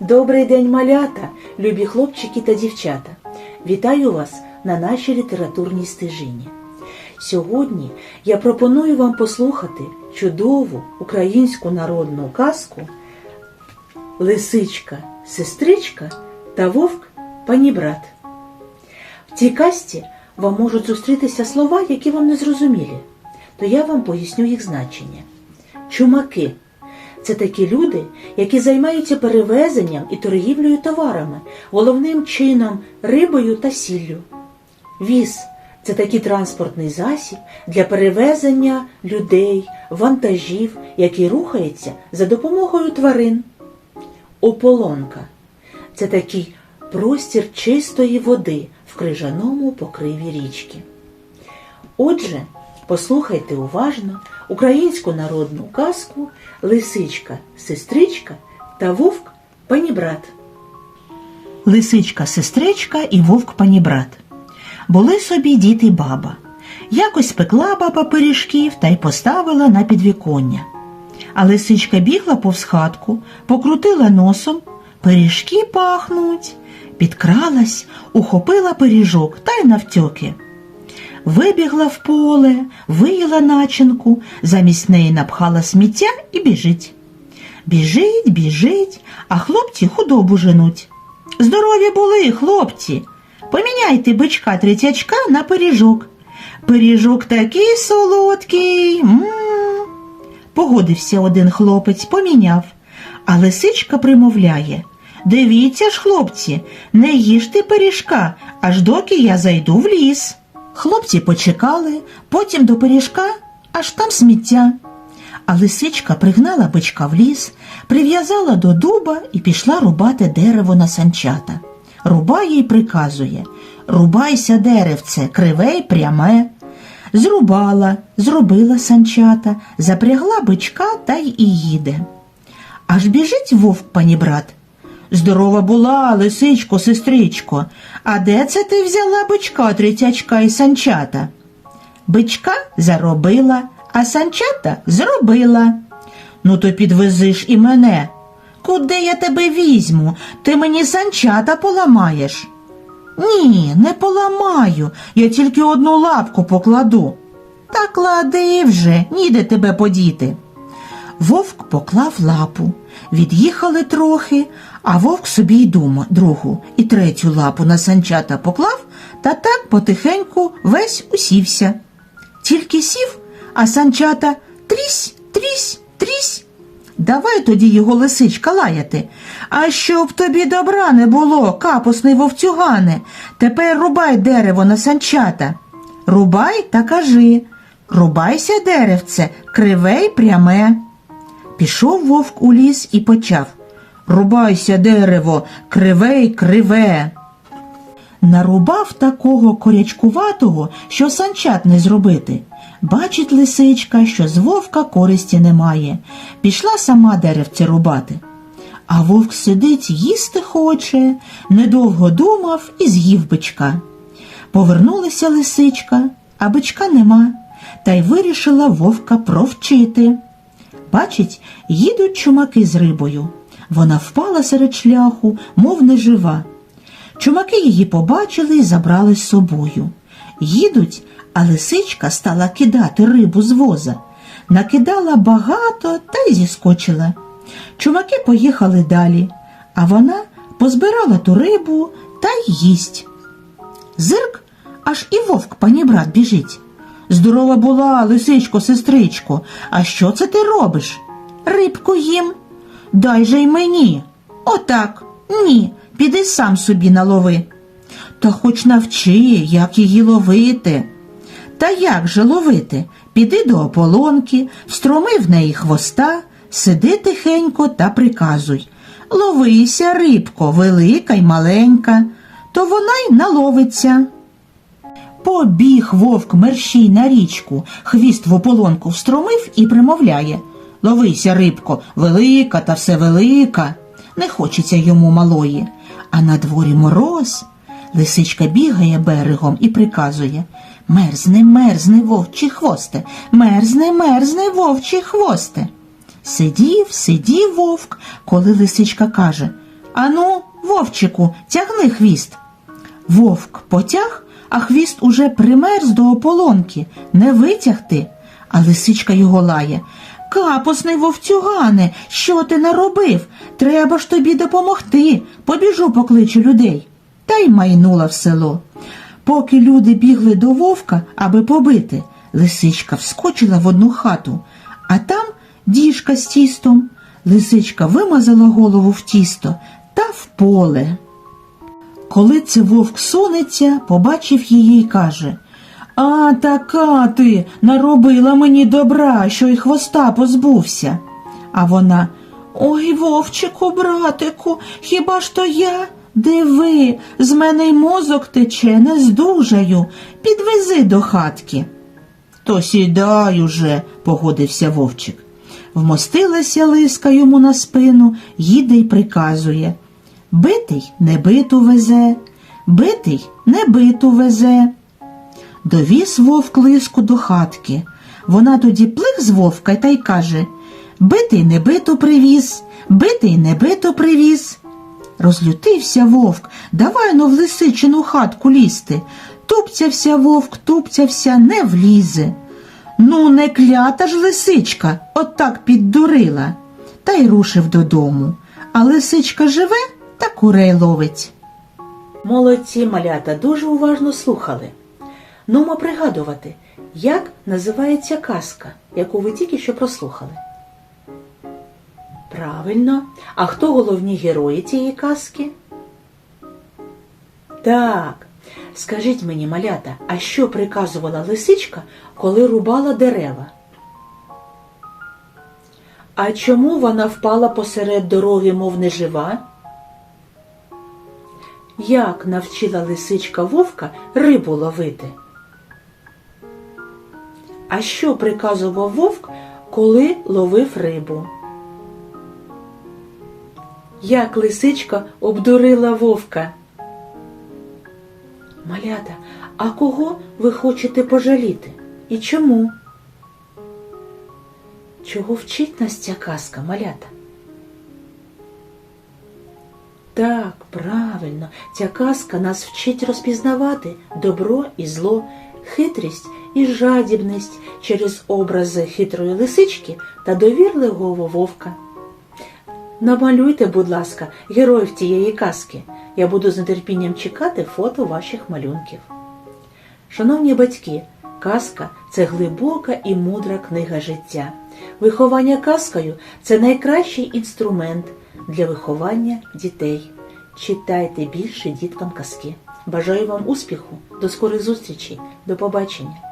Добрий день, малята, любі хлопчики та дівчата. Вітаю вас на нашій літературній стежині. Сьогодні я пропоную вам послухати чудову українську народну казку Лисичка, сестричка та вовк панібрат. В цій казці вам можуть зустрітися слова, які вам не зрозумілі, то я вам поясню їх значення. Чумаки це такі люди, які займаються перевезенням і торгівлею товарами, головним чином рибою та сіллю. Віз це такий транспортний засіб для перевезення людей, вантажів, який рухається за допомогою тварин. Ополонка це такий простір чистої води в крижаному покриві річки. Отже, послухайте уважно українську народну казку Лисичка, сестричка та вовк панібрат. Лисичка, сестричка і вовк панібрат. Були собі дід і баба. Якось пекла баба пиріжків та й поставила на підвіконня. А лисичка бігла повз хатку, покрутила носом, пиріжки пахнуть, підкралась, ухопила пиріжок та й навтьоки. Вибігла в поле, виїла начинку, замість неї напхала сміття і біжить. Біжить, біжить, а хлопці худобу женуть. Здорові були, хлопці. Поміняйте бичка третячка на пиріжок. Пиріжок такий солодкий. м Погодився один хлопець, поміняв, а лисичка примовляє. Дивіться ж, хлопці, не їжте пиріжка, аж доки я зайду в ліс. Хлопці почекали, потім до пиріжка, аж там сміття. А лисичка пригнала бичка в ліс, прив'язала до дуба і пішла рубати дерево на санчата. Рубає й приказує Рубайся, деревце, криве й пряме. Зрубала, зробила санчата, запрягла бичка та й і їде. Аж біжить вовк панібрат. Здорова була, лисичко, сестричко, а де це ти взяла бичка, тритячка і санчата? Бичка заробила, а санчата зробила. Ну, то підвези ж і мене. Куди я тебе візьму? Ти мені санчата поламаєш. Ні, не поламаю, я тільки одну лапку покладу. Та клади вже, ніде тебе подіти. Вовк поклав лапу, від'їхали трохи, а вовк собі й дума другу і третю лапу на санчата поклав та так потихеньку весь усівся. Тільки сів, а санчата трісь, трісь, трісь. Давай тоді його лисичка лаяти. А щоб тобі добра не було, капусний вовцюгане, тепер рубай дерево на санчата. Рубай та кажи. Рубайся, деревце, криве й пряме. Пішов вовк у ліс і почав Рубайся, дерево, криве й криве. Нарубав такого корячкуватого, що санчат не зробити. Бачить лисичка, що з вовка користі немає. Пішла сама деревце рубати. А вовк сидить, їсти хоче, недовго думав і з'їв бичка. Повернулася лисичка, а бичка нема, та й вирішила вовка провчити. Бачить, їдуть чумаки з рибою. Вона впала серед шляху, мов нежива. Чумаки її побачили і забрали з собою. Їдуть, а лисичка стала кидати рибу з воза. Накидала багато та й зіскочила. Чумаки поїхали далі, а вона позбирала ту рибу та й їсть. Зирк, аж і вовк панібрат біжить. Здорова була, лисичко, сестричко, а що це ти робиш? Рибку їм. Дай же й мені. Отак. Ні, піди сам собі налови. Та хоч навчи, як її ловити. Та як же ловити? Піди до ополонки, встроми в неї хвоста, сиди тихенько та приказуй. Ловися, рибко, велика й маленька, то вона й наловиться. Побіг вовк мерщій на річку, хвіст в ополонку встромив і примовляє Ловися, рибко, велика та все велика. Не хочеться йому малої. А на дворі мороз. Лисичка бігає берегом і приказує Мерзне, мерзне, вовчі хвосте, мерзне, мерзне, вовчі хвосте. Сидів, сидів вовк, коли лисичка каже Ану, вовчику, тягни хвіст. Вовк потяг, а хвіст уже примерз до ополонки, не витягти. А лисичка його лає. Капосний вовцюгане, що ти наробив? Треба ж тобі допомогти. Побіжу покличу людей. Та й майнула в село. Поки люди бігли до вовка, аби побити, лисичка вскочила в одну хату, а там діжка з тістом. Лисичка вимазала голову в тісто та в поле. Коли це вовк сонеться, побачив її й каже А така ти наробила мені добра, що й хвоста позбувся. А вона Ой, вовчику, братику, хіба ж то я? Диви, з мене й мозок тече, не здужаю. Підвези до хатки. То сідай уже, погодився вовчик. Вмостилася лиска йому на спину, їде й приказує. Битий не биту везе, битий не биту везе. Довіз вовк лиску до хатки. Вона тоді плих з вовка та й каже Битий не биту привіз, битий не биту привіз. Розлютився вовк, давай но в лисичину хатку лізти. Тупцявся вовк, тупцявся, не влізе. Ну, не клята ж лисичка, отак піддурила. Та й рушив додому. А лисичка живе та курей ловить. Молодці малята дуже уважно слухали. Нумо пригадувати, як називається казка, яку ви тільки що прослухали. Правильно. А хто головні герої цієї казки? Так. Скажіть мені, малята, а що приказувала лисичка, коли рубала дерева? А чому вона впала посеред дороги, мов нежива? Як навчила лисичка вовка рибу ловити? А що приказував вовк, коли ловив рибу? Як лисичка обдурила вовка? Малята, а кого ви хочете пожаліти? І чому? Чого вчить нас ця казка, малята? Так, правильно, ця казка нас вчить розпізнавати добро і зло, хитрість і жадібність через образи хитрої лисички та довірливого вовка. Намалюйте, будь ласка, героїв цієї казки. Я буду з нетерпінням чекати фото ваших малюнків. Шановні батьки, казка це глибока і мудра книга життя. Виховання казкою це найкращий інструмент для виховання дітей. Читайте більше діткам казки. Бажаю вам успіху, до скорих зустрічей, до побачення!